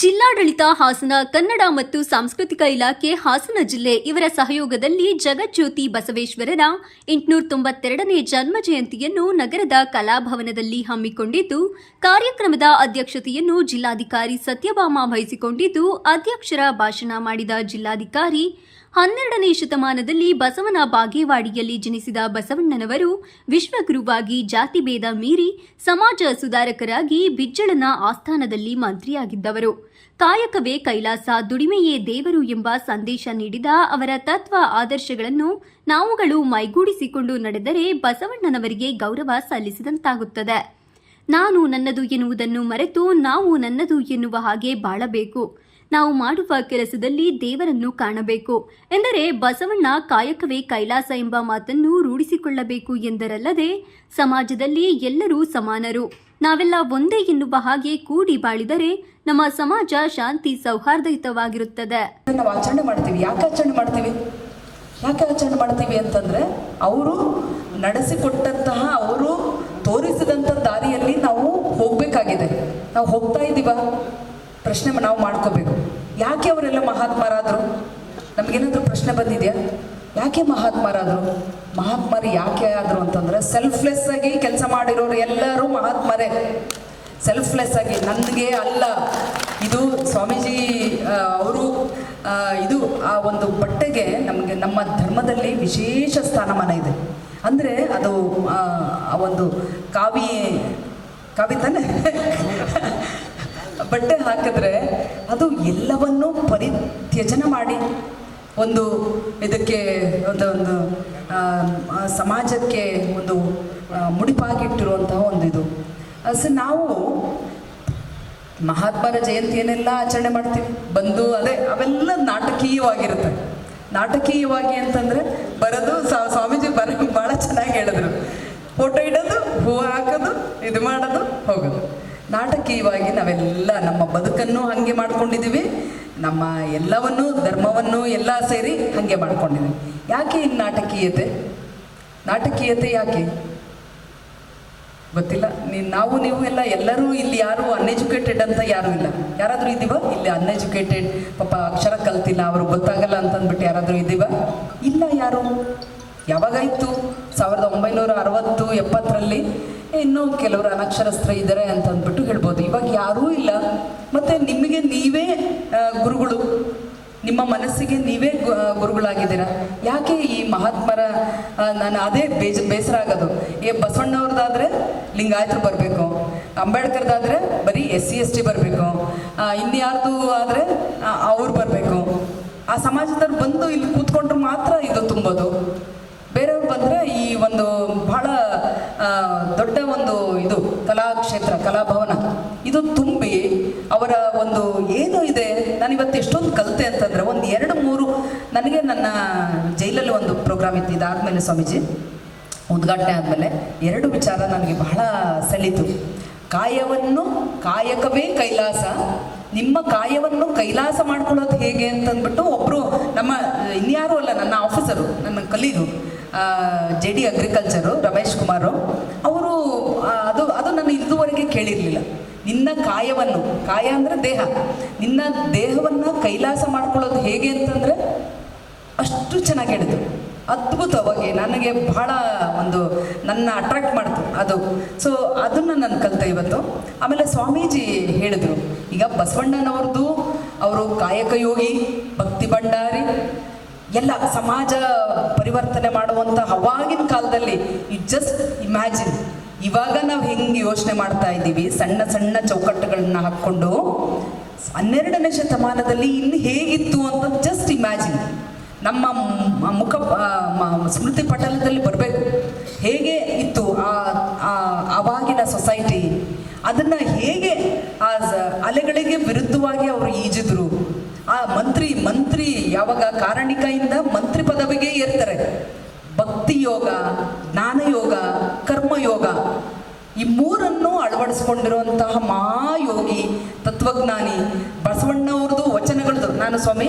ಜಿಲ್ಲಾಡಳಿತ ಹಾಸನ, ಕನ್ನಡ ಮತ್ತು ಸಾಂಸ್ಕೃತಿಕ ಇಲಾಖೆ, ಹಾಸನ ಜಿಲ್ಲೆ ಇವರ ಸಹಯೋಗದಲ್ಲಿ ಜಗಜ್ಯೋತಿ ಬಸವೇಶ್ವರರ ಎಂಟುನೂರ ತೊಂಬತ್ತೆರಡನೇ ಜನ್ಮ ಜಯಂತಿಯನ್ನು ನಗರದ ಕಲಾಭವನದಲ್ಲಿ ಹಮ್ಮಿಕೊಂಡಿದ್ದು, ಕಾರ್ಯಕ್ರಮದ ಅಧ್ಯಕ್ಷತೆಯನ್ನು ಜಿಲ್ಲಾಧಿಕಾರಿ ಸತ್ಯಭಾಮ ವಹಿಸಿಕೊಂಡಿದ್ದು, ಅಧ್ಯಕ್ಷರ ಭಾಷಣ ಮಾಡಿದ ಜಿಲ್ಲಾಧಿಕಾರಿ ಹನ್ನೆರಡನೇ ಶತಮಾನದಲ್ಲಿ ಬಸವನ ಬಾಗೇವಾಡಿಯಲ್ಲಿ ಜನಿಸಿದ ಬಸವಣ್ಣನವರು ವಿಶ್ವಗುರುವಾಗಿ ಜಾತಿ ಭೇದ ಮೀರಿ ಸಮಾಜ ಸುಧಾರಕರಾಗಿ ಬಿಜ್ಜಳನ ಆಸ್ಥಾನದಲ್ಲಿ ಮಂತ್ರಿಯಾಗಿದ್ದವರು. ಕಾಯಕವೇ ಕೈಲಾಸ ದುಡಿಮೆಯೇ ದೇವರು ಎಂಬ ಸಂದೇಶ ನೀಡಿದ ಅವರ ತತ್ವ ಆದರ್ಶಗಳನ್ನು ನಾವುಗಳು ಮೈಗೂಡಿಸಿಕೊಂಡು ನಡೆದರೆ ಬಸವಣ್ಣನವರಿಗೆ ಗೌರವ ಸಲ್ಲಿಸಿದಂತಾಗುತ್ತದೆ. ನಾನು ನನ್ನದು ಎನ್ನುವುದನ್ನು ಮರೆತು ನಾವು ನನ್ನದು ಎನ್ನುವ ಹಾಗೆ ಬಾಳಬೇಕು. ನಾವು ಮಾಡುವ ಕೆಲಸದಲ್ಲಿ ದೇವರನ್ನು ಕಾಣಬೇಕು ಎಂದರೆ ಬಸವಣ್ಣ ಕಾಯಕವೇ ಕೈಲಾಸ ಎಂಬ ಮಾತನ್ನು ರೂಢಿಸಿಕೊಳ್ಳಬೇಕು ಎಂದರಲ್ಲದೆ ಸಮಾಜದಲ್ಲಿ ಎಲ್ಲರೂ ಸಮಾನರು. ನಾವೆಲ್ಲ ಒಂದೇ ಎನ್ನುವ ಹಾಗೆ ಕೂಡಿ ಬಾಳಿದರೆ ನಮ್ಮ ಸಮಾಜ ಶಾಂತಿ ಸೌಹಾರ್ದಯುತವಾಗಿರುತ್ತದೆ. ನಾವು ಆಚರಣೆ ಮಾಡ್ತೀವಿ. ಯಾಕೆ ಆಚರಣೆ ಮಾಡ್ತೀವಿ? ಯಾಕೆ ಆಚರಣೆ ಮಾಡ್ತೀವಿ ಅಂತಂದ್ರೆ ಅವರು ನಡೆಸಿಕೊಟ್ಟಂತಹ, ಅವರು ತೋರಿಸಿದಂತ ದಾರಿಯಲ್ಲಿ ನಾವು ಹೋಗ್ಬೇಕಾಗಿದೆ. ನಾವು ಹೋಗ್ತಾ ಇದ್ದೀವ? ಪ್ರಶ್ನೆ ನಾವು ಮಾಡ್ಕೋಬೇಕು. ಯಾಕೆ ಅವರೆಲ್ಲ ಮಹಾತ್ಮರಾದರು? ನಮಗೇನಾದರೂ ಪ್ರಶ್ನೆ ಬಂದಿದೆಯಾ? ಯಾಕೆ ಮಹಾತ್ಮರಾದರು? ಮಹಾತ್ಮರು ಯಾಕೆ ಆದರು ಅಂತಂದ್ರೆ ಸೆಲ್ಫ್ಲೆಸ್ ಆಗಿ ಕೆಲಸ ಮಾಡಿರೋರು ಎಲ್ಲರೂ ಮಹಾತ್ಮರೇ. ಸೆಲ್ಫ್ಲೆಸ್ ಆಗಿ ನನಗೆ ಅಲ್ಲ. ಇದು ಸ್ವಾಮೀಜಿ ಅವರು ಇದು ಆ ಒಂದು ಬಟ್ಟೆಗೆ ನಮಗೆ ನಮ್ಮ ಧರ್ಮದಲ್ಲಿ ವಿಶೇಷ ಸ್ಥಾನಮಾನ ಇದೆ. ಅಂದರೆ ಅದು ಆ, ಒಂದು ಕಾವಿ ಕಾವಿ ತಾನೆ? ಬಟ್ಟೆ ಹಾಕಿದ್ರೆ ಅದು ಎಲ್ಲವನ್ನೂ ಪರಿತ್ಯಜನ ಮಾಡಿ. ಒಂದು ಇದಕ್ಕೆ ಒಂದು ಒಂದು ಸಮಾಜಕ್ಕೆ ಒಂದು ಮುಡಿಪಾಗಿಟ್ಟಿರುವಂತಹ ಒಂದು ಇದು. ಸೊ ನಾವು ಮಹಾತ್ಮರ ಜಯಂತಿಯನ್ನೆಲ್ಲ ಆಚರಣೆ ಮಾಡ್ತೀವಿ? ಬಂದು, ಅದೇ, ಅವೆಲ್ಲ ನಾಟಕೀಯವಾಗಿರುತ್ತೆ. ನಾಟಕೀಯವಾಗಿ ಅಂತಂದ್ರೆ ಬರೋದು ಸ್ವಾಮೀಜಿ ಬರ ಭಾಳ ಚೆನ್ನಾಗಿ ಹೇಳಿದ್ರು. ಫೋಟೋ ಇಡೋದು, ಹೂವು ಹಾಕೋದು, ಇದು ಮಾಡೋದು, ಹೋಗೋದು. ನಾಟಕೀಯವಾಗಿ ನಾವೆಲ್ಲ ನಮ್ಮ ಬದುಕನ್ನು ಹಾಗೆ ಮಾಡ್ಕೊಂಡಿದ್ದೀವಿ, ನಮ್ಮ ಎಲ್ಲವನ್ನೂ, ಧರ್ಮವನ್ನು ಎಲ್ಲ ಸೇರಿ ಹಾಗೆ ಮಾಡ್ಕೊಂಡಿದ್ದೀವಿ. ಯಾಕೆ ಇನ್ನು ನಾಟಕೀಯತೆ? ನಾಟಕೀಯತೆ ಯಾಕೆ? ಗೊತ್ತಿಲ್ಲ. ನೀ- ನಾವು, ನೀವು ಎಲ್ಲ ಎಲ್ಲರೂ ಇಲ್ಲಿ ಯಾರು ಅನ್ಎಜುಕೇಟೆಡ್ ಅಂತ ಯಾರೂ ಇಲ್ಲ. ಯಾರಾದರೂ ಇದ್ದೀವ? ಇಲ್ಲಿ ಅನ್ಎಜುಕೇಟೆಡ್ ಪಾಪ ಅಕ್ಷರ ಕಲ್ತಿಲ್ಲ, ಅವರು ಗೊತ್ತಾಗಲ್ಲ ಅಂತಂದ್ಬಿಟ್ಟು ಯಾರಾದರೂ ಇದ್ದೀವ? ಇಲ್ಲ ಯಾರು. ಯಾವಾಗಾಯಿತು? ಸಾವಿರದ ಒಂಬೈನೂರ ಅರವತ್ತು ಎಪ್ಪತ್ತರಲ್ಲಿ ಇನ್ನೂ ಕೆಲವರು ಅನಕ್ಷರಸ್ಥ ಇದ್ದಾರೆ ಅಂತ ಅಂದ್ಬಿಟ್ಟು ಹೇಳ್ಬೋದು. ಇವಾಗ ಯಾರೂ ಇಲ್ಲ. ಮತ್ತು ನಿಮಗೆ ನೀವೇ ಗುರುಗಳು. ನಿಮ್ಮ ಮನಸ್ಸಿಗೆ ನೀವೇ ಗುರುಗಳಾಗಿದ್ದೀರ? ಯಾಕೆ ಈ ಮಹಾತ್ಮರ ನಾನು ಅದೇ ಬೇಜ, ಬೇಸರ ಆಗೋದು? ಏ, ಬಸವಣ್ಣವ್ರದ್ದಾದ್ರೆ ಲಿಂಗಾಯತರು ಬರಬೇಕು. ಅಂಬೇಡ್ಕರ್ದಾದ್ರೆ ಬರೀ ಎಸ್ ಸಿ ಎಸ್ ಟಿ ಬರಬೇಕು ಇನ್ಯಾರ್ದು ಆದರೆ ಅವ್ರು ಬರಬೇಕು. ಆ ಸಮಾಜದವ್ರು ಬಂದು ಇಲ್ಲಿ ಕೂತ್ಕೊಂಡ್ರು ಮಾತ್ರ ಇದು ತುಂಬೋದು. ಬೇರೆಯವ್ರು ಬಂದರೆ ಈ ಒಂದು ಬಹಳ ದೊಡ್ಡ ಒಂದು ಇದು ಕಲಾಕ್ಷೇತ್ರ, ಕಲಾಭವನ. ಇದು ತುಂಬಿ ಅವರ ಒಂದು ಏನು ಇದೆ ನಾನು ಇವತ್ತು ಎಷ್ಟೊಂದು ಕಲಿತೆ ಅಂತಂದರೆ ಒಂದು ಎರಡು ಮೂರು ನನಗೆ ನನ್ನ ಜೈಲಲ್ಲಿ ಒಂದು ಪ್ರೋಗ್ರಾಮ್ ಇತ್ತು ಇದಾದಮೇಲೆ ಸ್ವಾಮೀಜಿ. ಉದ್ಘಾಟನೆ ಆದಮೇಲೆ ಎರಡು ವಿಚಾರ ನನಗೆ ಬಹಳ ಸೆಳೀತು. ಕಾಯವನ್ನು ಕಾಯಕವೇ ಕೈಲಾಸ, ನಿಮ್ಮ ಕಾಯವನ್ನು ಕೈಲಾಸ ಮಾಡ್ಕೊಳ್ಳೋದು ಹೇಗೆ ಅಂತಂದ್ಬಿಟ್ಟು ಒಬ್ಬರು ನಮ್ಮ, ಇನ್ಯಾರೂ ಅಲ್ಲ, ನನ್ನ ಆಫೀಸರು ನನ್ನ colleague J D agriculture Ramesh Kumar ಅವರು ಅದು ಅದು ನಾನು ಇದುವರೆಗೆ ಕೇಳಿರಲಿಲ್ಲ. ನಿನ್ನ ಕಾಯವನ್ನು, ಕಾಯ ಅಂದರೆ ದೇಹ. ನಿನ್ನ ದೇಹವನ್ನು ಕೈಲಾಸ ಮಾಡ್ಕೊಳ್ಳೋದು ಹೇಗೆ ಅಂತಂದರೆ ಅಷ್ಟು ಚೆನ್ನಾಗಿ ಹೇಳಿದ್ರು. ಅದ್ಭುತವಾಗಿ ನನಗೆ ಬಹಳ ಒಂದು ನನ್ನ ಅಟ್ರಾಕ್ಟ್ ಮಾಡ್ತು ಅದು. ಸೊ ಅದನ್ನು ನಾನು ಕಲಿತೆ ಇವತ್ತು. ಆಮೇಲೆ ಸ್ವಾಮೀಜಿ ಹೇಳಿದರು, ಈಗ ಬಸವಣ್ಣನವ್ರದ್ದು ಅವರು ಕಾಯಕ ಯೋಗಿ, ಭಕ್ತಿ ಭಂಡಾರಿ ಎಲ್ಲ ಸಮಾಜ ಪರಿವರ್ತನೆ ಮಾಡುವಂಥ ಅವಾಗಿನ ಕಾಲದಲ್ಲಿ ಯು ಜಸ್ಟ್ ಇಮ್ಯಾಜಿನ್ ಇವಾಗ ನಾವು ಹೆಂಗೆ ಯೋಚನೆ ಮಾಡ್ತಾ ಇದ್ದೀವಿ, ಸಣ್ಣ ಸಣ್ಣ ಚೌಕಟ್ಟುಗಳನ್ನ ಹಾಕ್ಕೊಂಡು, ಹನ್ನೆರಡನೇ ಶತಮಾನದಲ್ಲಿ ಇನ್ನು ಹೇಗಿತ್ತು ಅಂತ ಜಸ್ಟ್ ಇಮ್ಯಾಜಿನ್ ನಮ್ಮ ಮುಖ ಸ್ಮೃತಿ ಪಟಲದಲ್ಲಿ ಬರಬೇಕು. ಹೇಗೆ ಇತ್ತು ಆ ಆವಾಗಿನ ಸೊಸೈಟಿ ಅದನ್ನು ಹೇಗೆ ಆ ಅಲೆಗಳಿಗೆ ವಿರುದ್ಧವಾಗಿ ಅವರು ಈಜಿದ್ರು? ಆ ಮಂತ್ರಿ ಮಂತ್ರಿ ಯಾವಾಗ ಕಾರಣಿಕೆಯಿಂದ ಮಂತ್ರಿ ಪದವಿಗೆ ಏರ್ತಾರೆ? ಭಕ್ತಿ ಯೋಗ ಜ್ಞಾನಯೋಗ ಕರ್ಮಯೋಗ ಈ ಮೂರನ್ನು ಅಳವಡಿಸ್ಕೊಂಡಿರುವಂತಹ ಮಹಾಯೋಗಿ, ತತ್ವಜ್ಞಾನಿ ಬಸವಣ್ಣವ್ರದ್ದು ವಚನಗಳದ್ದು ನಾನು ಸ್ವಾಮಿ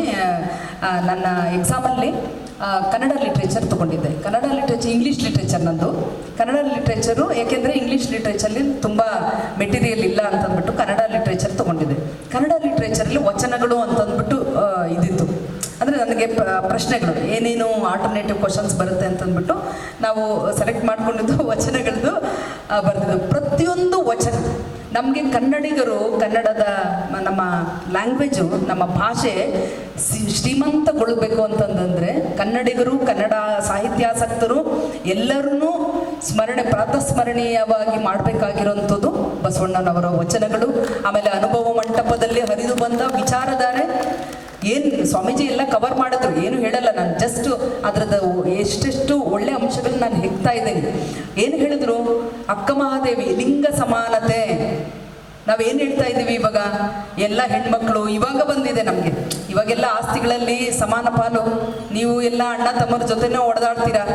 ನನ್ನ ಎಕ್ಸಾಮಲ್ಲಿ ಕನ್ನಡ ಲಿಟ್ರೇಚರ್ ತಗೊಂಡಿದ್ದೆ. ಕನ್ನಡ ಲಿಟ್ರೇಚರ್ ಇಂಗ್ಲೀಷ್ ಲಿಟ್ರೇಚರ್ ನಂದು. ಕನ್ನಡ ಲಿಟ್ರೇಚರು ಏಕೆಂದರೆ ಇಂಗ್ಲೀಷ್ ಲಿಟ್ರೇಚರಲ್ಲಿ ತುಂಬ ಮೆಟೀರಿಯಲ್ ಇಲ್ಲ ಅಂತಂದ್ಬಿಟ್ಟು ಕನ್ನಡ ಲಿಟ್ರೇಚರ್ ತಗೊಂಡಿದ್ದೆ. ಕನ್ನಡ ಲಿಟ್ರೇಚರಲ್ಲಿ ವಚನಗಳು ಅಂತಂದ್ಬಿಟ್ಟು ಆ, ಇದಿತ್ತು ಅಂದರೆ ನನಗೆ ಪ- ಪ್ರಶ್ನೆಗಳು, ಏನೇನು ಆಲ್ಟರ್ನೇಟಿವ್ ಕ್ವಶನ್ಸ್ ಬರುತ್ತೆ ಅಂತಂದ್ಬಿಟ್ಟು ನಾವು ಸೆಲೆಕ್ಟ್ ಮಾಡ್ಕೊಂಡಿದ್ದು ವಚನಗಳದ್ದು ಬರೆದಿದ್ದು. ಪ್ರತಿಯೊಂದು ವಚನ, ನಮಗೆ ಕನ್ನಡಿಗರು, ಕನ್ನಡದ ನಮ್ಮ ಲ್ಯಾಂಗ್ವೇಜು ನಮ್ಮ ಭಾಷೆ ಶ್ರೀಮಂತಗೊಳ್ಬೇಕು ಅಂತಂದ್ರೆ ಕನ್ನಡಿಗರು, ಕನ್ನಡ ಸಾಹಿತ್ಯಾಸಕ್ತರು ಎಲ್ಲರೂ ಸ್ಮರಣೆ, ಪ್ರಾತಸ್ಮರಣೀಯವಾಗಿ ಮಾಡಬೇಕಾಗಿರೋಂಥದ್ದು ಬಸವಣ್ಣನವರ ವಚನಗಳು. ಆಮೇಲೆ ಅನುಭವ ಮಂಟಪದಲ್ಲಿ ಹರಿದು ಬಂದ ವಿಚಾರಧಾರೆ ಏನು ಸ್ವಾಮೀಜಿ ಎಲ್ಲ ಕವರ್ ಮಾಡಿದ್ರು, ಏನು ಹೇಳಲ್ಲ, ನಾನು ಜಸ್ಟ್ ಅದರದ್ದು ಎಷ್ಟೆಷ್ಟು ಒಳ್ಳೆ ಅಂಶಗಳನ್ನ ನಾನು ಹೆಕ್ತಾ ಇದ್ದೀನಿ. ಏನು ಹೇಳಿದ್ರು? ಅಕ್ಕ ಮಹಾದೇವಿ, ಲಿಂಗ ಸಮಾನತೆ. ನಾವೇನು ಹೇಳ್ತಾ ಇದ್ದೀವಿ ಇವಾಗ? ಎಲ್ಲ ಹೆಣ್ಮಕ್ಳು ಇವಾಗ ಬಂದಿದೆ ನಮಗೆ. ಇವಾಗೆಲ್ಲ ಆಸ್ತಿಗಳಲ್ಲಿ ಸಮಾನ ಪಾಲು. ನೀವು ಎಲ್ಲ ಅಣ್ಣ ತಮ್ಮರ ಜೊತೆನೇ ಓಡಾಡ್ತೀರಾ?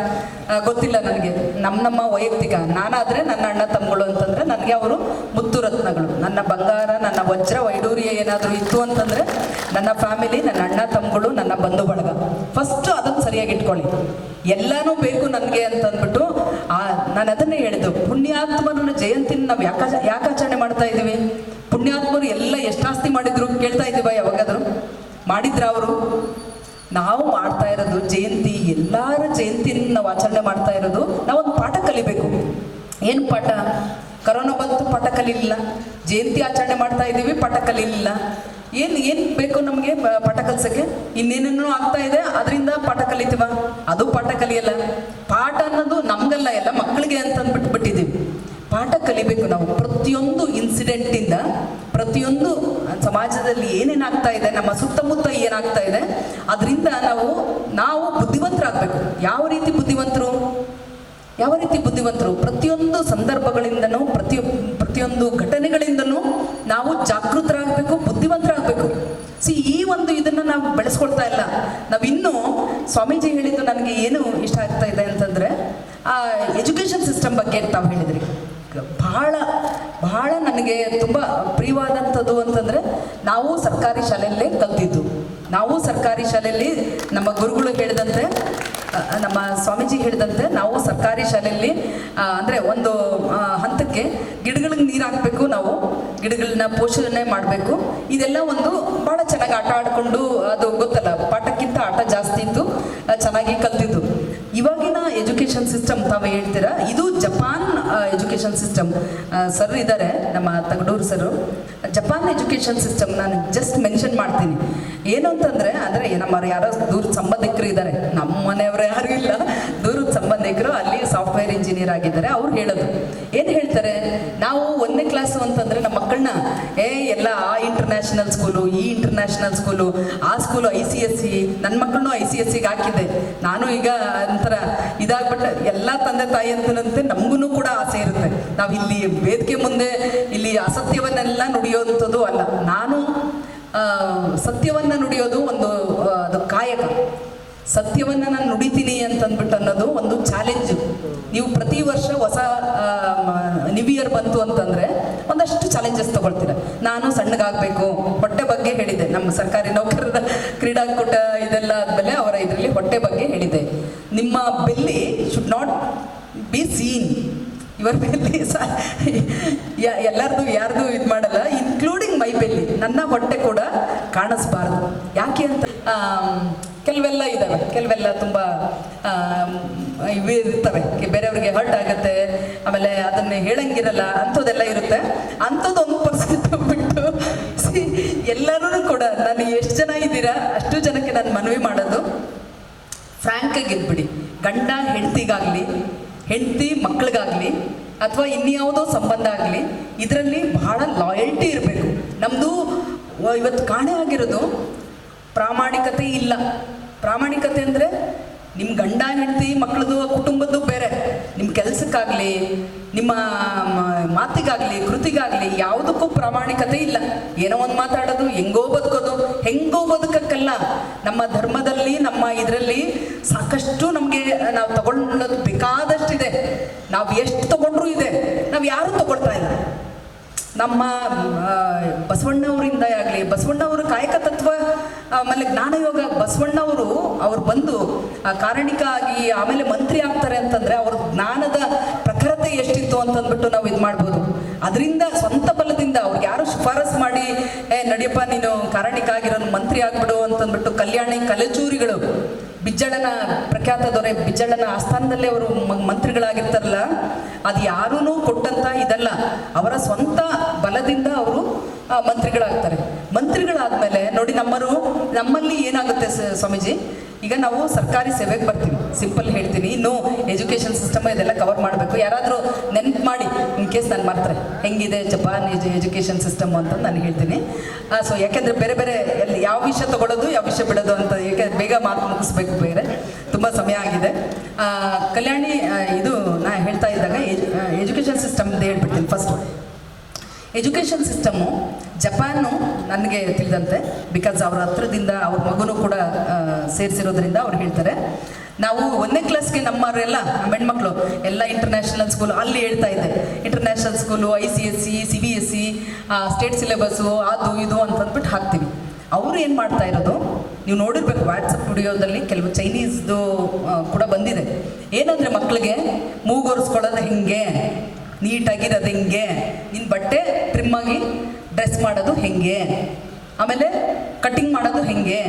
ಗೊತ್ತಿಲ್ಲ ನನಗೆ. ನಮ್ಮ ನಮ್ಮ ವೈಯಕ್ತಿಕ. ನಾನಾದರೆ ನನ್ನ ಅಣ್ಣ ತಮ್ಮಗಳು ಅಂತಂದರೆ ನನಗೆ ಅವರು ಮುತ್ತು ರತ್ನಗಳು. ನನ್ನ ಬಂಗಾರ ಏನಾದರೂ ಇತ್ತು ಅಂತಂದರೆ ನನ್ನ ಫ್ಯಾಮಿಲಿ ನನ್ನ ಅಣ್ಣ ತಮ್ಮಗಳು, ನನ್ನ ಬಂಧು ಬಳಗ ಫಸ್ಟು ಅದನ್ನು ಸರಿಯಾಗಿ ಇಟ್ಕೊಳ್ಳಿ. ಎಲ್ಲನೂ ಬೇಕು ನನಗೆ ಅಂತಂದ್ಬಿಟ್ಟು, ಆ, ನಾನು ಅದನ್ನೇ ಹೇಳಿದ್ದು. ಪುಣ್ಯಾತ್ಮನ ಜಯಂತಿನ ನಾವು ಯಾಕ, ಯಾಕೆ ಆಚರಣೆ ಮಾಡ್ತಾ ಇದ್ದೀವಿ? ಪುಣ್ಯಾತ್ಮರು ಎಲ್ಲ ಎಷ್ಟಾಸ್ತಿ ಮಾಡಿದ್ರು ಕೇಳ್ತಾ ಇದ್ದೀವ ಯಾವಾಗಾದ್ರು? ಮಾಡಿದ್ರ ಅವರು? ನಾವು ಮಾಡ್ತಾ ಇರೋದು ಜಯಂತಿ, ಎಲ್ಲರ ಜಯಂತಿನ ನಾವು ಆಚರಣೆ ಮಾಡ್ತಾ ಇರೋದು ನಾವೊಂದು ಪಾಠ ಕಲಿಬೇಕು. ಏನು ಪಾಠ? ಕರೋನಾ ಬಂತು ಪಾಠ ಜಯಂತಿ ಆಚರಣೆ ಮಾಡ್ತಾ ಇದ್ದೀವಿ ಪಾಠ ಕಲೀಲಿಲ್ಲ ಏನು ಏನು ಬೇಕು ನಮಗೆ ಪಾಠ ಕಲ್ಸಕ್ಕೆ ಇನ್ನೇನೇನೋ ಆಗ್ತಾ ಇದೆ, ಅದರಿಂದ ಪಾಠ ಕಲಿತೀವ ಅದು ಪಾಠ ಕಲಿಯಲ್ಲ ಪಾಠ ಅನ್ನೋದು ನಮಗಲ್ಲ, ಎಲ್ಲ ಮಕ್ಕಳಿಗೆ ಅಂತ ಅಂದ್ಬಿಟ್ಟು ಬಿಟ್ಟಿದ್ದೀವಿ. ಪಾಠ ಕಲಿಬೇಕು ನಾವು. ಪ್ರತಿಯೊಂದು ಇನ್ಸಿಡೆಂಟಿಂದ ಪ್ರತಿಯೊಂದು ಸಮಾಜದಲ್ಲಿ ಏನೇನಾಗ್ತಾ ಇದೆ, ನಮ್ಮ ಸುತ್ತಮುತ್ತ ಏನಾಗ್ತಾ ಇದೆ, ಅದರಿಂದ ನಾವು ನಾವು ಬುದ್ಧಿವಂತರಾಗಬೇಕು. ಯಾವ ರೀತಿ ಬುದ್ಧಿವಂತರು? ಯಾವ ರೀತಿ ಬುದ್ಧಿವಂತರು ಪ್ರತಿಯೊಂದು ಸಂದರ್ಭಗಳಿಂದನೂ, ಪ್ರತಿಯೊ, ಪ್ರತಿಯೊಂದು ಘಟನೆಗಳಿಂದನೂ ನಾವು ಜಾಗೃತರಾಗಬೇಕು, ಬುದ್ಧಿವಂತರಾಗಬೇಕು. ಸಿ ಈ ಒಂದು ಇದನ್ನು ನಾವು ಬೆಳೆಸ್ಕೊಳ್ತಾ ಇಲ್ಲ. ನಾವಿನ್ನೂ ಸ್ವಾಮೀಜಿ ಹೇಳಿದ್ದು ನನಗೆ ಏನು ಇಷ್ಟ ಆಗ್ತಾ ಇದೆ ಅಂತಂದರೆ, ಆ ಎಜುಕೇಷನ್ ಸಿಸ್ಟಮ್ ಬಗ್ಗೆ ತಾವು ಹೇಳಿದ್ರಿ. ಬಹಳ ಬಹಳ ನನಗೆ ತುಂಬ ಪ್ರಿಯವಾದಂಥದ್ದು ಅಂತಂದರೆ ನಾವು ಸರ್ಕಾರಿ ಶಾಲೆಯಲ್ಲೇ ಕಲ್ತಿದ್ದು. ನಾವು ಸರ್ಕಾರಿ ಶಾಲೆಯಲ್ಲಿ ನಮ್ಮ ಗುರುಗಳು ಹೇಳಿದಂತೆ ನಮ್ಮ ಸ್ವಾಮೀಜಿ ಹೇಳಿದಂತೆ ನಾವು ಸರ್ಕಾರಿ ಶಾಲೆಯಲ್ಲಿ ಅಂದರೆ ಒಂದು ಹಂತಕ್ಕೆ ಗಿಡಗಳಿಗೆ ನೀರು ಹಾಕಬೇಕು, ನಾವು ಗಿಡಗಳನ್ನ ಪೋಷಣೆ ಮಾಡಬೇಕು. ಇದೆಲ್ಲ ಒಂದು ಭಾಳ ಚೆನ್ನಾಗಿ ಆಟ ಆಡಿಕೊಂಡು, ಅದು ಗೊತ್ತಲ್ಲ, ಪಾಠಕ್ಕಿಂತ ಆಟ ಜಾಸ್ತಿ ಇತ್ತು ಚೆನ್ನಾಗಿ ಕಲ್ತಿದ್ದು ಇವಾಗಿನ ಎಜುಕೇಷನ್ ಸಿಸ್ಟಮ್ ತಾವು ಹೇಳ್ತೀರಾ? ಇದು ಜಪಾನ್ ಎಜುಕೇಷನ್ ಸಿಸ್ಟಮ್. ಸರ್ ಇದ್ದಾರೆ, ನಮ್ಮ Tagadur sir. Japan education system ನಾನು ಜಸ್ಟ್ ಮೆನ್ಷನ್ ಮಾಡ್ತೀನಿ. ಏನು ಅಂತಂದ್ರೆ, ಅಂದ್ರೆ ನಮ್ಮ ಯಾರೋ ದೂರದ ಸಂಬಂಧಿಕರು ಇದ್ದಾರೆ. ನಮ್ಮ ಮನೆಯವರು ಯಾರು ಇಲ್ಲ. ದೂರದ ಸಂಬಂಧಿಕರು, ಅಲ್ಲಿ ಸಾಫ್ಟ್ವೇರ್ ಇಂಜಿನಿಯರ್ ಆಗಿದ್ದಾರೆ, ಅವ್ರು ಹೇಳೋದು. ಏನು ಹೇಳ್ತಾರೆ? ನಾವು ಒಂದನೇ ಕ್ಲಾಸು ಅಂತಂದರೆ ನಮ್ಮ ಮಕ್ಕಳನ್ನ ಏ, ಎಲ್ಲ ಆ ಇಂಟರ್ನ್ಯಾಷನಲ್ ಸ್ಕೂಲು ಈ ಇಂಟರ್ನ್ಯಾಷನಲ್ ಸ್ಕೂಲು ಆ school I C S C ನನ್ನ ಮಕ್ಕಳನ್ನು ಐ ಸಿ ಎಸ್ ಸಿಗೆ ಹಾಕಿದ್ದೆ ನಾನು ಈಗ ಒಂಥರ ಇದಾಗ್ಬಿಟ್ಟು, ಎಲ್ಲ ತಂದೆ ತಾಯಿ ಅಂತಲಂತೆ ನಮಗೂ ಕೂಡ ಆಸೆ ಇರುತ್ತೆ. ನಾವು ಇಲ್ಲಿ ವೇದಿಕೆ ಮುಂದೆ, ಇಲ್ಲಿ ಅಸತ್ಯವನ್ನೆಲ್ಲ ನುಡಿಯೋವಂಥದ್ದು ಅಲ್ಲ. ನಾನು ಸತ್ಯವನ್ನ ನುಡಿಯೋದು ಒಂದು ಅದು ಕಾಯಕ. ಸತ್ಯವನ್ನ ನಾನು ನುಡಿತೀನಿ ಅಂತಂದ್ಬಿಟ್ಟು ಅನ್ನೋದು ಒಂದು ಚಾಲೆಂಜು ನೀವು ಪ್ರತಿ ವರ್ಷ ಹೊಸ ನ್ಯೂ ಇಯರ್ ಬಂತು ಅಂತಂದ್ರೆ ಒಂದಷ್ಟು ಚಾಲೆಂಜಸ್ ತಗೊಳ್ತೀರ. ನಾನು ಸಣ್ಣಗಾಗಬೇಕು, ಹೊಟ್ಟೆ ಬಗ್ಗೆ ಹೇಳಿದೆ. ನಮ್ಮ ಸರ್ಕಾರಿ ನೌಕರರ ಕ್ರೀಡಾಕೂಟ ಇದೆಲ್ಲ ಆದಮೇಲೆ ಅವರ ಇದರಲ್ಲಿ ಹೊಟ್ಟೆ ಬಗ್ಗೆ ಹೇಳಿದೆ. ನಿಮ್ಮ belly should not be seen ಇವರ ಬೆಲ್ಲಿ ಎಲ್ಲರದು, ಯಾರ್ದು ಇದು ಮಾಡಲ್ಲ ಇನ್ಕ್ಲೂಡಿಂಗ್ ಮೈ ಬೆಲ್ಲಿ. ನನ್ನ ಹೊಟ್ಟೆ ಕೂಡ ಕಾಣಿಸ್ಬಾರ್ದು. ಯಾಕೆ ಅಂತ ಕೆಲವೆಲ್ಲ ಇದ್ದಾವೆ, ಕೆಲವೆಲ್ಲ ತುಂಬ ಇವು ಇರ್ತವೆ. ಬೇರೆಯವ್ರಿಗೆ ಹರ್ಟ್ ಆಗುತ್ತೆ, ಆಮೇಲೆ ಅದನ್ನ ಹೇಳಂಗಿರಲ್ಲ, ಅಂಥದ್ದೆಲ್ಲ ಇರುತ್ತೆ. ಅಂಥದ್ದೊಂದು ಪರ್ಸೆಂಟ್ ಬಿಟ್ಟು ಎಲ್ಲರೂ ಕೂಡ, ನಾನು ಎಷ್ಟು ಜನ ಇದ್ದೀರಾ? ಅಷ್ಟು ಜನಕ್ಕೆ ನಾನು ಮನವಿ ಮಾಡೋದು. ಫ್ರ್ಯಾಂಕಾಗಿ ಇದ್ಬಿಡಿ ಗಂಡ ಹೆಂಡತಿಗಾಗಲಿ, ಹೆಂಡತಿ ಮಕ್ಕಳಿಗಾಗಲಿ ಅಥವಾ ಇನ್ಯಾವುದೋ ಸಂಬಂಧ ಆಗಲಿ, ಇದರಲ್ಲಿ ಬಹಳ ಲಾಯಲ್ಟಿ ಇರಬೇಕು. ನಮ್ಮದು ಇವತ್ತು ಕಾಣೆ ಆಗಿರೋದು ಪ್ರಾಮಾಣಿಕತೆ ಇಲ್ಲ. ಪ್ರಾಮಾಣಿಕತೆ ಅಂದರೆ ನಿಮ್ಮ ಗಂಡ, ಹೆಂಡತಿ ಮಕ್ಕಳದು ಕುಟುಂಬದ್ದು ಬೇರೆ. ನಿಮ್ಮ ಕೆಲಸಕ್ಕಾಗಲಿ, ನಿಮ್ಮ ಮಾತಿಗಾಗಲಿ, ಕೃತಿಗಾಗಲಿ ಯಾವುದಕ್ಕೂ ಪ್ರಾಮಾಣಿಕತೆ ಇಲ್ಲ. ಏನೋ ಒಂದು ಮಾತಾಡೋದು, ಹೆಂಗೋ ಬದುಕೋದು, ಹೆಂಗೋ ಬದುಕಕ್ಕಲ್ಲ. ನಮ್ಮ ಧರ್ಮದಲ್ಲಿ, ನಮ್ಮ ಇದರಲ್ಲಿ ಸಾಕಷ್ಟು ನಮಗೆ ನಾವು ತಗೊಳ್ಳೋದು ಬೇಕಾದಷ್ಟಿದೆ. ನಾವು ಎಷ್ಟು ತಗೊಂಡ್ರೂ ಇದೆ. ನಾವು ಯಾರೂ ತಗೊಳ್ತಾ ಇಲ್ಲ. ನಮ್ಮ ಬಸವಣ್ಣವರಿಂದ ಆಗಲಿ, ಬಸವಣ್ಣವರು ಕಾಯಕ ತತ್ವ, ಆಮೇಲೆ ಜ್ಞಾನಯೋಗ, ಬಸವಣ್ಣವರು ಅವ್ರು ಬಂದು ಆ, ಕಾರಣಿಕ ಆಗಿ ಆಮೇಲೆ ಮಂತ್ರಿ ಆಗ್ತಾರೆ ಅಂತಂದ್ರೆ ಅವ್ರ ಜ್ಞಾನದ ಪ್ರಖರತೆ ಎಷ್ಟಿತ್ತು ಅಂತಂದ್ಬಿಟ್ಟು ನಾವು ಇದು ಮಾಡ್ಬೋದು. ಅದರಿಂದ ಸ್ವಂತ ಬಲದಿಂದ ಅವ್ರಿಗೆ ಯಾರು ಶಿಫಾರಸು ಮಾಡಿ ಏ ನಡಿಯಪ್ಪ ನೀನು ಕಾರಣಿಕ ಆಗಿರೋ ಮಂತ್ರಿ ಆಗ್ಬಿಡು ಅಂತಂದ್ಬಿಟ್ಟು ಕಲ್ಯಾಣಿ ಕಲೆಚೂರಿಗಳು ಬಿಜ್ಜಳನ ಪ್ರಖ್ಯಾತ ದೊರೆ ಬಿಜ್ಜಳನ ಆಸ್ಥಾನದಲ್ಲೇ ಅವರು ಮಂತ್ರಿಗಳಾಗಿರ್ತಾರಲ್ಲ ಅದು ಯಾರೂ ಕೊಟ್ಟಂತ ಇದಲ್ಲ. ಅವರ ಸ್ವಂತ ಬಲದಿಂದ ಅವರು ಮಂತ್ರಿಗಳಾಗ್ತಾರೆ. ಮಂತ್ರಿಗಳಾದ್ಮೇಲೆ ನೋಡಿ ನಮ್ಮರು ನಮ್ಮಲ್ಲಿ ಏನಾಗುತ್ತೆ ಸ್ವಾಮೀಜಿ? ಈಗ ನಾವು ಸರ್ಕಾರಿ ಸೇವೆಗೆ ಬರ್ತೀವಿ. ಸಿಂಪಲ್ ಹೇಳ್ತೀನಿ. ಇನ್ನು ಎಜುಕೇಷನ್ ಸಿಸ್ಟಮ್ ಇದೆಲ್ಲ ಕವರ್ ಮಾಡಬೇಕು. ಯಾರಾದರೂ ನೆನ್ಪು ಮಾಡಿ ಇನ್ ಕೇಸ್ ನಾನು ಮಾಡ್ತಾರೆ ಹೆಂಗಿದೆ, ಜಪಾನ್ ಎಜುಕೇಷನ್ ಸಿಸ್ಟಮ್ ಅಂತ ನಾನು ಹೇಳ್ತೀನಿ. ಸೊ ಯಾಕೆಂದರೆ ಬೇರೆ ಬೇರೆ ಎಲ್ಲಿ ಯಾವ ವಿಷಯ ತಗೊಳ್ಳೋದು, ಯಾವ ವಿಷಯ ಬಿಡೋದು ಅಂತ ಯಾಕೆ ಬೇಗ ಮಾತು ಮುಗಿಸ್ಬೇಕು ಬೇರೆ. ತುಂಬ ಸಮಯ ಆಗಿದೆ. ಕಲ್ಯಾಣಿ ಇದು ನಾ ಹೇಳ್ತಾ ಇದ್ದಾಗ ಎಜುಕೇಷನ್ ಸಿಸ್ಟಮ್ ಅಂತ ಹೇಳ್ಬಿಡ್ತೀನಿ ಫಸ್ಟು ಎಜುಕೇಷನ್ ಸಿಸ್ಟಮು ಜಪಾನು ನನಗೆ ತಿಳಿದಂತೆ ಬಿಕಾಸ್ ಅವ್ರ ಹತ್ರದಿಂದ ಅವ್ರ ಮಗನೂ ಕೂಡ ಸೇರಿಸಿರೋದ್ರಿಂದ ಅವ್ರು ಹೇಳ್ತಾರೆ. ನಾವು ಒಂದನೇ ಕ್ಲಾಸ್ಗೆ ನಮ್ಮವರೆಲ್ಲ, ನಮ್ಮ ಹೆಣ್ಮಕ್ಳು, ಎಲ್ಲ ಇಂಟರ್ನ್ಯಾಷನಲ್ ಸ್ಕೂಲ್ ಅಲ್ಲಿ ಹೇಳ್ತಾ ಇದೆ international school I C S C C B S C state syllabus ಅದು, ಇದು ಅಂತಂದ್ಬಿಟ್ಟು ಹಾಕ್ತೀವಿ. ಅವರು ಏನು ಮಾಡ್ತಾ ಇರೋದು, ನೀವು ನೋಡಿರ್ಬೇಕು ವಾಟ್ಸಪ್ ವಿಡಿಯೋದಲ್ಲಿ ಕೆಲವು ಚೈನೀಸ್ದು ಕೂಡ ಬಂದಿದೆ. ಏನಂದರೆ ಮಕ್ಕಳಿಗೆ ಮೂಗೊರೆಸ್ಕೊಳ್ಳೋದು ಹಿಂಗೆ. ನೀಟಾಗಿರೋದು ಹೆಂಗೆ. ನಿನ್ನ ಬಟ್ಟೆ ಟ್ರಿಮ್ ಆಗಿ ಡ್ರೆಸ್ ಮಾಡೋದು ಹೆಂಗೆ? ಆಮೇಲೆ ಕಟಿಂಗ್ ಮಾಡೋದು ಹೆಂಗೆ?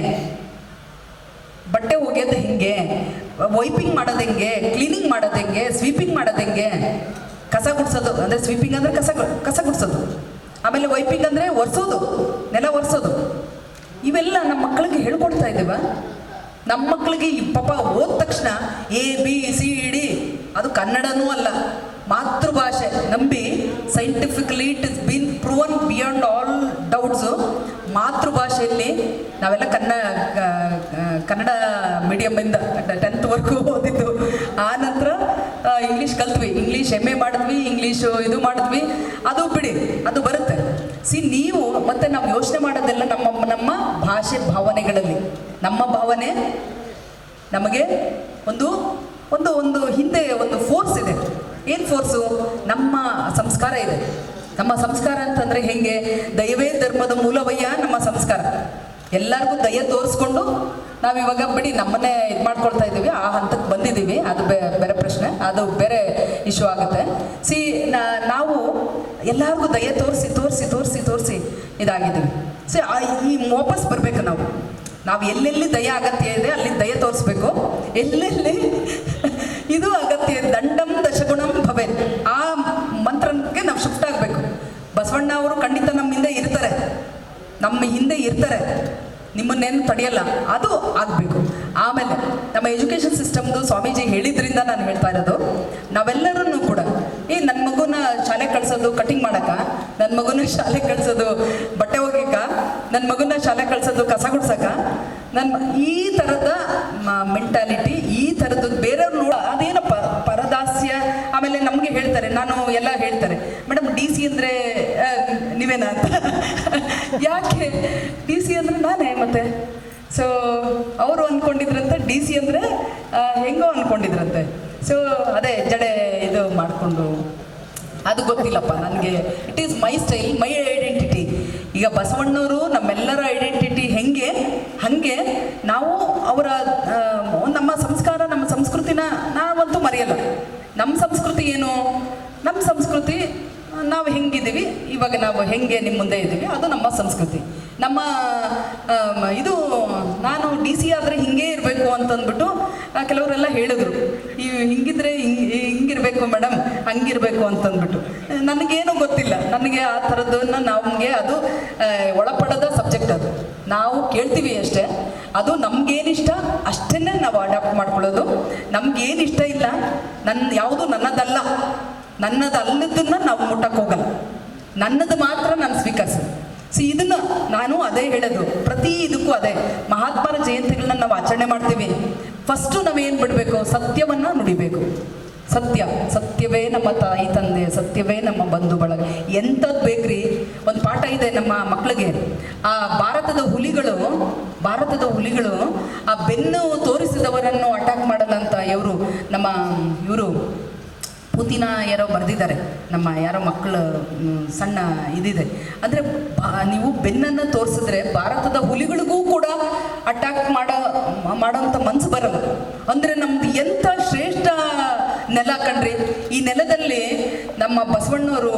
ಬಟ್ಟೆ ಒಗೆಯೋದು ಹೆಂಗೆ? ವೈಪಿಂಗ್ ಮಾಡೋದು ಹೆಂಗೆ? ಕ್ಲೀನಿಂಗ್ ಮಾಡೋದು ಹೆಂಗೆ? ಸ್ವೀಪಿಂಗ್ ಮಾಡೋದು ಹೆಂಗೆ? ಕಸ ಗುಡಿಸೋದು, ಅಂದರೆ ಸ್ವೀಪಿಂಗ್ ಅಂದರೆ ಕಸ ಕಸ ಗುಡಿಸೋದು. ಆಮೇಲೆ ವೈಪಿಂಗ್ ಅಂದರೆ ಒರೆಸೋದು, ನೆಲ ಒರೆಸೋದು. ಇವೆಲ್ಲ ನಮ್ಮ ಮಕ್ಕಳಿಗೆ ಹೇಳ್ಕೊಡ್ತಾ ಇದ್ದೀವ. ನಮ್ಮ ಮಕ್ಕಳಿಗೆ ಪಾಪ ಓದ ತಕ್ಷಣ ಎ ಬಿ ಸಿ ಡಿ ಅದು ಕನ್ನಡನೂ ಅಲ್ಲ. ಮಾತೃಭಾಷೆ ನಂಬಿ scientifically it is been proven beyond all doubts ಮಾತೃಭಾಷೆಯಲ್ಲಿ ನಾವೆಲ್ಲ ಕನ್ನಡ ಕನ್ನಡ ಮೀಡಿಯಮ್ ಇಂದ ಮೀಡಿಯಮಿಂದ ಟೆಂತ್ವರೆಗೂ ಓದಿದ್ದು. ಆ ನಂತರ ಇಂಗ್ಲೀಷ್ ಕಲ್ತ್ವಿ. ಇಂಗ್ಲೀಷ್ ಎಂ ಎ ಮಾಡಿದ್ವಿ ಇಂಗ್ಲೀಷು ಇದು ಮಾಡಿದ್ವಿ. ಅದು ಬಿಡಿ, ಅದು ಬರುತ್ತೆ. ಸಿ ನೀವು ಮತ್ತೆ ನಾವು ಯೋಚನೆ ಮಾಡೋದೆಲ್ಲ ನಮ್ಮ ನಮ್ಮ ಭಾಷೆ ಭಾವನೆಗಳಲ್ಲಿ. ನಮ್ಮ ಭಾವನೆ ನಮಗೆ ಒಂದು ಒಂದು ಒಂದು ಹಿಂದೆ ಒಂದು ಫೋರ್ಸ್ ಇದೆ. ಏನು ಫೋರ್ಸು ನಮ್ಮ ಸಂಸ್ಕಾರ ಇದೆ. ನಮ್ಮ ಸಂಸ್ಕಾರ ಅಂತಂದ್ರೆ ಹೆಂಗೆ? ದಯವೇ ಧರ್ಮದ ಮೂಲವಯ್ಯ ನಮ್ಮ ಸಂಸ್ಕಾರ. ಎಲ್ಲರಿಗೂ ದಯ ತೋರಿಸ್ಕೊಂಡು ನಾವು ಇವಾಗ ಬಿಡಿ ನಮ್ಮನ್ನೇ ಇದು ಮಾಡ್ಕೊಳ್ತಾ ಇದ್ದೀವಿ. ಆ ಹಂತಕ್ಕೆ ಬಂದಿದ್ದೀವಿ. ಅದು ಬೇರೆ ಪ್ರಶ್ನೆ. ಅದು ಬೇರೆ ಇಶ್ಯೂ ಆಗುತ್ತೆ. ಸಿ ನಾವು ಎಲ್ಲರಿಗೂ ದಯ ತೋರಿಸಿ ತೋರಿಸಿ ತೋರಿಸಿ ತೋರಿಸಿ ಇದಾಗಿದ್ದೀವಿ. ಸಿ ಈ ವಾಪಸ್ ಬರಬೇಕು ನಾವು. ನಾವು ಎಲ್ಲೆಲ್ಲಿ ದಯ ಅಗತ್ಯ ಇದೆ, ಅಲ್ಲಿ ದಯ ತೋರಿಸ್ಬೇಕು. ಎಲ್ಲೆಲ್ಲಿ ಇದು ಅಗತ್ಯ ದಂಡಂ ದಶಗುಣಂ ಭವೆ ಆ ಮಂತ್ರಕ್ಕೆ ನಾವು ಶಿಫ್ಟ್ ಆಗಬೇಕು ಬಸವಣ್ಣ ಅವರು ಖಂಡಿತ ನಮ್ಮ ಹಿಂದೆ ಇರ್ತಾರೆ. ನಮ್ಮ ಹಿಂದೆ ಇರ್ತಾರೆ. ನಿಮ್ಮನ್ನೇನು ತಡೆಯಲ್ಲ, ಅದು ಆಗಬೇಕು. ಆಮೇಲೆ ನಮ್ಮ ಎಜುಕೇಷನ್ ಸಿಸ್ಟಮ್ದು ಸ್ವಾಮೀಜಿ ಹೇಳಿದ್ರಿಂದ ನಾನು ಹೇಳ್ತಾ ಇರೋದು ನಾವೆಲ್ಲರೂ ಕೂಡ ಏ ನನ್ನ ಮಗುನ ಶಾಲೆ ಕಳ್ಸೋದು ಕಟಿಂಗ್ ಮಾಡಕ ನನ್ನ ಮಗುನ ಶಾಲೆ ಕಳ್ಸೋದು ಬಟ್ಟೆ ಒಗ್ಯಕ ನನ್ನ ಮಗುನ ಶಾಲೆ ಕಳ್ಸೋದು ಕಸ ಗುಡ್ಸಕ ನನ್ನ ಈ ಥರದ ಮೆಂಟಾಲಿಟಿ ಈ ಥರದ್ದು ಬೇರೆಯವ್ರು ನೋಡ ಅದೇನಪ್ಪ ಪರದಾಸ್ಯ ಆಮೇಲೆ ನಮಗೆ ಹೇಳ್ತಾರೆ ನಾನು ಎಲ್ಲ ಹೇಳ್ತಾರೆ ಮೇಡಮ್ ಡಿ ಸಿ ಅಂದರೆ ಅಂತ ಯಾಕೆ? ಡಿ ಸಿ ಅಂದ್ರೆ ನಾನೇ ಮತ್ತೆ. ಸೊ ಅವರು ಅಂದ್ಕೊಂಡಿದ್ರಂತೆ ಡಿ ಸಿ ಅಂದರೆ ಹೆಂಗೋ ಅಂದ್ಕೊಂಡಿದ್ರಂತೆ ಸೊ ಅದೇ, ಜಡೆ ಇದು ಮಾಡಿಕೊಂಡು. ಅದು ಗೊತ್ತಿಲ್ಲಪ್ಪ ನನಗೆ. It is my style my identity ಈಗ ಬಸವಣ್ಣವರು ನಮ್ಮೆಲ್ಲರ ಐಡೆಂಟಿಟಿ ಹೆಂಗೆ? ಹಾಗೆ ನಾವು ಅವರ ನಮ್ಮ ಸಂಸ್ಕಾರ, ನಮ್ಮ ಸಂಸ್ಕೃತಿನ ನಾವಂತೂ ಮರೆಯಲ್ಲ. ನಮ್ಮ ಸಂಸ್ಕೃತಿ ಏನು? ನಮ್ಮ ಸಂಸ್ಕೃತಿ ನಾವು ಹೆಂಗಿದ್ದೀವಿ, ಇವಾಗ ನಾವು ಹೆಂಗೆ ನಿಮ್ಮ ಮುಂದೆ ಇದ್ದೀವಿ, ಅದು ನಮ್ಮ ಸಂಸ್ಕೃತಿ. ನಮ್ಮ ಇದು ನಾನು ಡಿ ಸಿ ಆದರೆ ಹಿಂಗೆ ಇರಬೇಕು ಅಂತಂದ್ಬಿಟ್ಟು ಕೆಲವರೆಲ್ಲ ಹೇಳಿದ್ರು. ಈ ಹಿಂಗಿದ್ರೆ ಹಿಂಗೆ, ಹಿಂಗಿರಬೇಕು ಮೇಡಮ್ ಹಂಗಿರಬೇಕು ಅಂತಂದ್ಬಿಟ್ಟು. ನನಗೇನು ಗೊತ್ತಿಲ್ಲ, ನನಗೆ ಆ ಥರದ್ದನ್ನು ನಮಗೆ ಅದು ಒಳಪಡದ ಸಬ್ಜೆಕ್ಟ್ ಅದು. ನಾವು ಕೇಳ್ತೀವಿ ಅಷ್ಟೇ, ಅದು ನಮಗೇನಿಷ್ಟ, ಅಷ್ಟನ್ನೇ ನಾವು ಅಡಾಪ್ಟ್ ಮಾಡ್ಕೊಳ್ಳೋದು. ನಮ್ಗೇನು ಇಷ್ಟ ಇಲ್ಲ ನನ್ನ ಯಾವುದು ನನ್ನದಲ್ಲ. ನನ್ನದಲ್ಲದನ್ನ ನಾವು ಮುಟ್ಟಕ್ಕೆ ನನ್ನದು ಮಾತ್ರ ನಾನು ಸ್ವೀಕರಿಸು. ಸಿ ಇದನ್ನ ನಾನು ಅದೇ ಹೇಳೋದು. ಪ್ರತಿ ಇದಕ್ಕೂ ಅದೇ. ಮಹಾತ್ಮರ ಜಯಂತಿಗಳನ್ನ ನಾವು ಆಚರಣೆ ಮಾಡ್ತೀವಿ. ಫಸ್ಟು ನಾವೇನು ಬಿಡಬೇಕು? ಸತ್ಯವನ್ನ ನುಡಿಬೇಕು. ಸತ್ಯ. ಸತ್ಯವೇ ನಮ್ಮ ತಾಯಿ ತಂದೆ, ಸತ್ಯವೇ ನಮ್ಮ ಬಂಧು ಬಳಗ ಎಂಥದ್ದು ಬೇಕ್ರಿ? ಒಂದು ಪಾಠ ಇದೆ ನಮ್ಮ ಮಕ್ಕಳಿಗೆ ಆ ಭಾರತದ ಹುಲಿಗಳು ಭಾರತದ ಹುಲಿಗಳು ಆ ಬೆನ್ನು ತೋರಿಸಿದವರನ್ನು ಅಟ್ಯಾಕ್ ಮಾಡಲ್ಲ ಅಂತ ಇವರು, ನಮ್ಮ, ಇವರು ಪುತಿನ ಯಾರೋ ಬರೆದಿದ್ದಾರೆ. ನಮ್ಮ ಯಾರೋ ಮಕ್ಕಳು ಸಣ್ಣ ಇದಿದೆ. ಅಂದರೆ ನೀವು ಬೆನ್ನನ್ನು ತೋರಿಸಿದ್ರೆ ಭಾರತದ ಹುಲಿಗಳಿಗೂ ಕೂಡ ಅಟ್ಯಾಕ್ ಮಾಡೋ ಮಾಡೋಂಥ ಮನಸ್ಸು ಬರಲ್ಲ. ಅಂದರೆ ನಮ್ದು ಎಂಥ ಶ್ರೇಷ್ಠ ನೆಲ ಕಣ್ರಿ, ಈ ನೆಲದಲ್ಲಿ ನಮ್ಮ ಬಸವಣ್ಣವರು,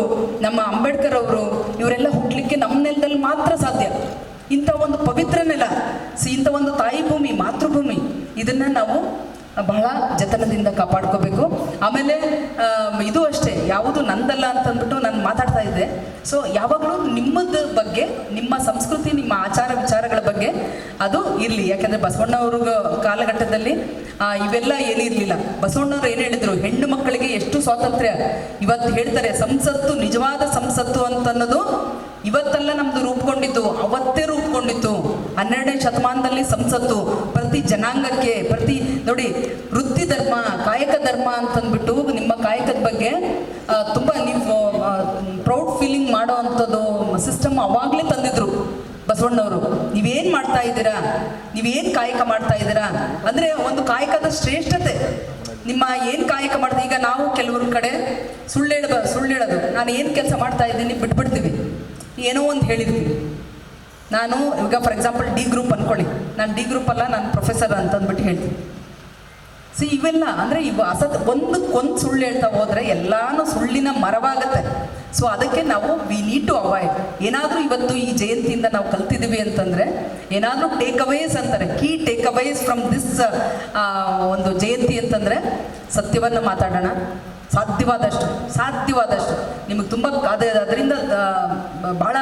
ನಮ್ಮ ಅಂಬೇಡ್ಕರ್ ಅವರು, ಇವರೆಲ್ಲ ಹುಟ್ಟಲಿಕ್ಕೆ ನಮ್ಮ ನೆಲದಲ್ಲಿ ಮಾತ್ರ ಸಾಧ್ಯ. ಇಂಥ ಒಂದು ಪವಿತ್ರ ನೆಲ, ಸಿ, ಇಂಥ ಒಂದು ತಾಯಿ ಭೂಮಿ, ಮಾತೃಭೂಮಿ, ಇದನ್ನು ನಾವು ಬಹಳ ಜತನದಿಂದ ಕಾಪಾಡ್ಕೋಬೇಕು. ಆಮೇಲೆ ಇದು ಅಷ್ಟೇ, ಯಾವುದು ನಂದಲ್ಲ ಅಂತಂದ್ಬಿಟ್ಟು ನಾನು ಮಾತಾಡ್ತಾ ಇದ್ದೆ. ಸೊ ಯಾವಾಗಲೂ ನಿಮ್ಮದ ಬಗ್ಗೆ, ನಿಮ್ಮ ಸಂಸ್ಕೃತಿ, ನಿಮ್ಮ ಆಚಾರ ವಿಚಾರಗಳ ಬಗ್ಗೆ ಅದು ಇರಲಿ. ಯಾಕಂದ್ರೆ ಬಸವಣ್ಣವ್ರ ಕಾಲಘಟ್ಟದಲ್ಲಿ ಇವೆಲ್ಲ ಏನಿರಲಿಲ್ಲ ಬಸವಣ್ಣವ್ರು ಏನು ಹೇಳಿದ್ರು? ಹೆಣ್ಣು ಮಕ್ಕಳಿಗೆ ಎಷ್ಟು ಸ್ವಾತಂತ್ರ್ಯ? ಇವತ್ತು ಹೇಳ್ತಾರೆ, ಸಂಸತ್ತು, ನಿಜವಾದ ಸಂಸತ್ತು ಅಂತನ್ನೋದು ಇವತ್ತೆಲ್ಲ ನಮ್ದು ರೂಪುಗೊಂಡಿತ್ತು ಅವತ್ತೇ ರೂಪುಗೊಂಡಿತ್ತು. ಹನ್ನೆರಡನೇ ಶತಮಾನದಲ್ಲಿ ಸಂಸತ್ತು, ಪ್ರತಿ ಜನಾಂಗಕ್ಕೆ, ಪ್ರತಿ ನೋಡಿ ವೃತ್ತಿ ಧರ್ಮ, ಕಾಯಕ ಧರ್ಮ ಅಂತಂದ್ಬಿಟ್ಟು ನಿಮ್ಮ ಕಾಯಕದ ಬಗ್ಗೆ ತುಂಬ ನೀವು ಪ್ರೌಡ್ ಫೀಲಿಂಗ್ ಮಾಡೋ ಅಂಥದ್ದು ಸಿಸ್ಟಮ್ ಅವಾಗಲೇ ತಂದಿದ್ರು ಬಸವಣ್ಣವರು. ನೀವೇನ್ ಮಾಡ್ತಾ ಇದ್ದೀರಾ? ನೀವೇನ್ ಕಾಯಕ ಮಾಡ್ತಾ ಇದ್ದೀರಾ? ಅಂದ್ರೆ ಒಂದು ಕಾಯಕದ ಶ್ರೇಷ್ಠತೆ. ನಿಮ್ಮ ಏನ್ ಕಾಯಕ ಮಾಡ್ತೀವಿ ಈಗ ನಾವು ಕೆಲವ್ರ ಕಡೆ ಸುಳ್ಳು ಹೇಳ ಸುಳ್ಳು ಹೇಳೋದು. ನಾನು ಏನು ಕೆಲಸ ಮಾಡ್ತಾ ಇದ್ದೀನಿ ಬಿಟ್ಬಿಡ್ತೀವಿ. ಏನೋ ಒಂದು ಹೇಳಿರ್ತೀವಿ. ನಾನು ಈಗ ಫಾರ್ ಎಕ್ಸಾಂಪಲ್ ಡಿ ಗ್ರೂಪ್ ಅನ್ಕೊಳ್ಳಿ. ನಾನು ಡಿ ಗ್ರೂಪ್ ಅಲ್ಲ, ನಾನು ಪ್ರೊಫೆಸರ್ ಅಂತಂದ್ಬಿಟ್ಟು ಹೇಳ್ತೀನಿ. ಸೊ ಇವೆಲ್ಲ, ಅಂದರೆ ಇವು ಅಸತ್ ಒಂದಕ್ಕೊಂದು ಸುಳ್ಳು ಹೇಳ್ತಾ ಹೋದ್ರೆ ಎಲ್ಲಾನು ಸುಳ್ಳಿನ ಮರವಾಗತ್ತೆ. ಸೊ ಅದಕ್ಕೆ ನಾವು ವಿ ನೀಡ್ ಟು ಅವಾಯ್ಡ್ ಏನಾದರೂ ಇವತ್ತು ಈ ಜಯಂತಿಯಿಂದ ನಾವು ಕಲ್ತಿದ್ದೀವಿ ಅಂತಂದರೆ, ಏನಾದರೂ ಟೇಕ್ ಅವೇಸ್ ಅಂತಾರೆ. Key take aways from this ಒಂದು ಜಯಂತಿ ಅಂತಂದರೆ, ಸತ್ಯವನ್ನು ಮಾತಾಡೋಣ. ಸಾಧ್ಯವಾದಷ್ಟು ಸಾಧ್ಯವಾದಷ್ಟು. ನಿಮಗೆ ತುಂಬ ಅದು ಅದರಿಂದ ಭಾಳ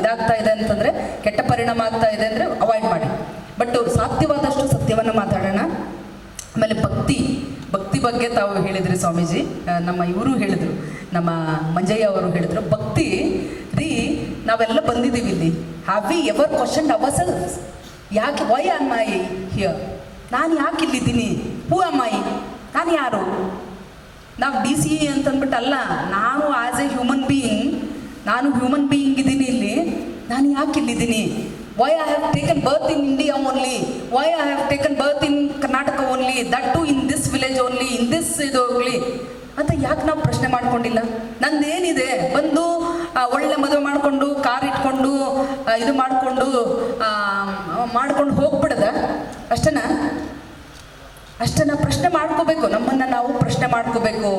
ಇದಾಗ್ತಾ ಇದೆ ಅಂತಂದರೆ, ಕೆಟ್ಟ ಪರಿಣಾಮ ಆಗ್ತಾ ಇದೆ ಅಂದರೆ ಅವಾಯ್ಡ್ ಮಾಡಿ. ಬಟ್ ಸಾಧ್ಯವಾದಷ್ಟು ಸತ್ಯವನ್ನು ಮಾತಾಡೋಣ. ಆಮೇಲೆ ಭಕ್ತಿ ಭಕ್ತಿ ಬಗ್ಗೆ ತಾವು ಹೇಳಿದ್ರಿ ಸ್ವಾಮೀಜಿ ನಮ್ಮ ಇವರು ಹೇಳಿದರು, ನಮ್ಮ ಮಂಜಯ್ಯ ಅವರು ಹೇಳಿದರು, ಭಕ್ತಿ ರೀ, ನಾವೆಲ್ಲ ಬಂದಿದ್ದೀವಿ ಇಲ್ಲಿ. Have we ever question our ಯಾಕೆ ವೈ ಅಮ್ಮಾಯಿ ಹಿಯರ್ ನಾನು ಯಾಕೆ ಇಲ್ಲಿದ್ದೀನಿ? ಹೂ ಅಮ್ಮಾಯಿ ನಾನು ಯಾರು? ನಾವು ಡಿ ಸಿ ಅಂತಂದ್ಬಿಟ್ಟು ಅಲ್ಲ ನಾನು ಆ್ಯಸ್ ಎ ಹ್ಯೂಮನ್ ಬೀಯಿಂಗ್ ನಾನು ಹ್ಯೂಮನ್ ಬೀಯಿಂಗ್ ಇದ್ದೀನಿ ಇಲ್ಲಿ, ನಾನು ಯಾಕೆ ಇಲ್ಲಿದ್ದೀನಿ? Why I have taken birth in India only why I have taken birth in Karnataka only that too in this village only in this ಇದು ಹೋಗ್ಲಿ. ಅಂತ ಯಾಕೆ ನಾವು ಪ್ರಶ್ನೆ ಮಾಡ್ಕೊಂಡಿಲ್ಲ? ನಂದೇನಿದೆ ಬಂದು ಒಳ್ಳೆ ಮದುವೆ ಮಾಡಿಕೊಂಡು ಕಾರ್ ಇಟ್ಕೊಂಡು ಇದು ಮಾಡಿಕೊಂಡು ಮಾಡ್ಕೊಂಡು ಹೋಗ್ಬಿಡದ? ಅಷ್ಟೇನಾ? ಅಷ್ಟನ್ನ ಪ್ರಶ್ನೆ ಮಾಡ್ಕೋಬೇಕು. ನಮ್ಮನ್ನ ನಾವು ಪ್ರಶ್ನೆ ಮಾಡ್ಕೋಬೇಕು.